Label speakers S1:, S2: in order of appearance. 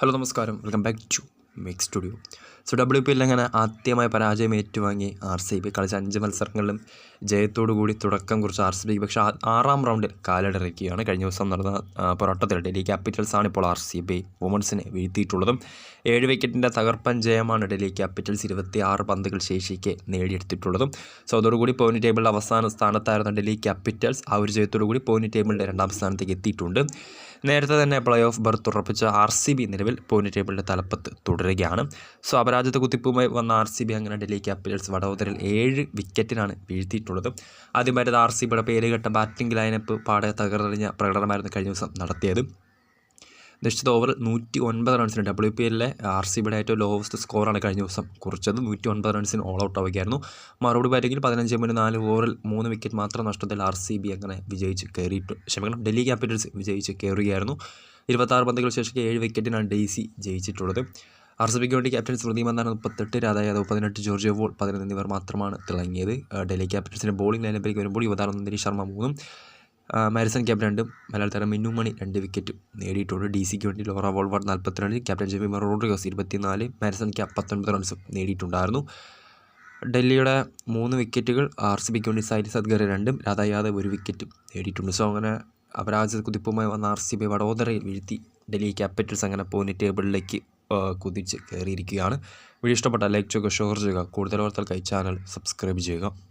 S1: Hello നമസ്കാരം. Welcome back to make studio. So W P L അങ്ങനെ ആദ്യമായി പരാജയം ഏറ്റുവാങ്ങി ആർ സി ബി കളിച്ച അഞ്ച് മത്സരങ്ങളിലും ജയത്തോടു കൂടി തുടക്കം കുറിച്ച് ആർ സി ബി പക്ഷേ ആറാം റൗണ്ടിൽ കാലിടറിക്കുകയാണ് കഴിഞ്ഞ ദിവസം നടന്ന പൊറോട്ടത്തിൽ ഡൽഹി ക്യാപിറ്റൽസാണ് ഇപ്പോൾ ആർ സി ബി വുമൺസിനെ വീഴ്ത്തിയിട്ടുള്ളതും. ഏഴ് വിക്കറ്റിന്റെ തകർപ്പൻ ജയമാണ് ഡൽഹി ക്യാപിറ്റൽസ് ഇരുപത്തി ആറ് പന്തുകൾ ശേഷിക്ക് നേടിയെടുത്തിട്ടുള്ളതും. സോ അതോടുകൂടി പോയിന്റ് ടേബിളിൽ അവസാന സ്ഥാനത്തായിരുന്ന ഡൽഹി ക്യാപിറ്റൽസ്. ആ ഒരു ജയത്തോടു കൂടി പോയിന്റ് ടേബിളിന്റെ രണ്ടാം സ്ഥാനത്തേക്ക് എത്തിയിട്ടുണ്ട്. നേരത്തെ തന്നെ പ്ലേ ഓഫ് ബർത്ത് ഉറപ്പിച്ച ആർ സി ബി നിലവിൽ പോയിന്റ് ടേബിളിന്റെ തലപ്പത്ത് തുടരുകയാണ് സോ അപരാജിത കുത്തിപ്പുമായി വന്ന ആർ സി ബി അങ്ങനെ ഡൽഹി ക്യാപിറ്റൽസ് വടോദരയിൽ ഏഴ് വിക്കറ്റിനാണ് വീഴ്ത്തിയിട്ടുള്ളത്. ആദ്യമായിട്ട് ആർ സി ബിയുടെ പേരുകെട്ട ബാറ്റിംഗ് ലൈനപ്പ് പാടെ തകർന്നറിഞ്ഞ പ്രകടനമായിരുന്നു കഴിഞ്ഞ ദിവസം നടത്തിയത്. നിശ്ചിത ഓവർ നൂറ്റി ഒൻപത് റൺസിന് ഡബ്ല്യു പി എല്ലിലെ ആർ സി ബിയുടെ ഏറ്റവും ലോവസ്റ്റ് സ്കോറാണ് കഴിഞ്ഞ ദിവസം കുറിച്ചത്. നൂറ്റി ഒൻപത് റൺസിന് ഓൾ ഔട്ട് ആവുകയായിരുന്നു. മറുപടി ബാറ്റിംഗിൽ പതിനഞ്ച് മുന്നിൽ നാല് ഓവറിൽ മൂന്ന് വിക്കറ്റ് മാത്രം നഷ്ടത്തിൽ ആർ സി ബി അങ്ങനെ വിജയിച്ച് കയറിയിട്ട് ക്ഷമിക്കണം ഡൽഹി ക്യാപിറ്റൽസ് വിജയിച്ച് കയറുകയായിരുന്നു ഇരുപത്താറ് പന്തുകൾ ശേഷം ഏഴ് വിക്കറ്റിനാണ് ഡെയ്സി ജയിച്ചിട്ടുള്ളത്. ആർ സി ബിക്ക് വേണ്ടി ക്യാപ്റ്റൻ സ്മൃതി മന്ദാന മുപ്പത്തെട്ട് രാധാ യാദവ് പതിനെട്ട് ജോർജ് വോൾ പതിനൊന്ന് എന്നിവർ മാത്രമാണ് തിളങ്ങിയത്. ഡൽഹി ക്യാപിറ്റൽസിന്റെ ബോളിംഗ് ലൈനപ്പിലേക്ക് വരുമ്പോൾ യുവതാരം നന്ദിനി ശർമ്മ മൂന്നും മാരിസൺ ക്യാപ് രണ്ടും മലയാള താരം മിന്നു മണി രണ്ട് വിക്കറ്റ് നേടിയിട്ടുണ്ട്. ഡി സിക്ക് വേണ്ടി ലോറ വോൾവാർഡ് നാൽപ്പത്തിരണ്ട് ക്യാപ്റ്റൻ ജെമി റോഡ്രിഗോസ് ഇരുപത്തിനാല് മാരിസൺ ക്യാപ് പത്തൊൻപത് റൺസും നേടിയിട്ടുണ്ടായിരുന്നു. ഡൽഹിയുടെ മൂന്ന് വിക്കറ്റുകൾ ആർ സി ബിക്ക് വേണ്ടി സൈലി സദ്ഗർ രണ്ടും രാധാ യാദവ് ഒരു വിക്കറ്റും നേടിയിട്ടുണ്ട്. സോ അങ്ങനെ അപരാജിത കുതിപ്പുമായി വന്ന ആർ സി ബി വഡോദരയിൽ വീഴ്ത്തി ഡൽഹി ക്യാപിറ്റൽസ് അങ്ങനെ പോയിന്റ് ടേബിളിലേക്ക് കുതിച്ച് കയറിയിരിക്കുകയാണ്. വീഡിയോ ഇഷ്ടപ്പെട്ട ലൈക്ക് ചെയ്യുക ഷെയർ ചെയ്യുക. കൂടുതൽ വാർത്തകൾക്കായി ചാനൽ സബ്സ്ക്രൈബ് ചെയ്യുക.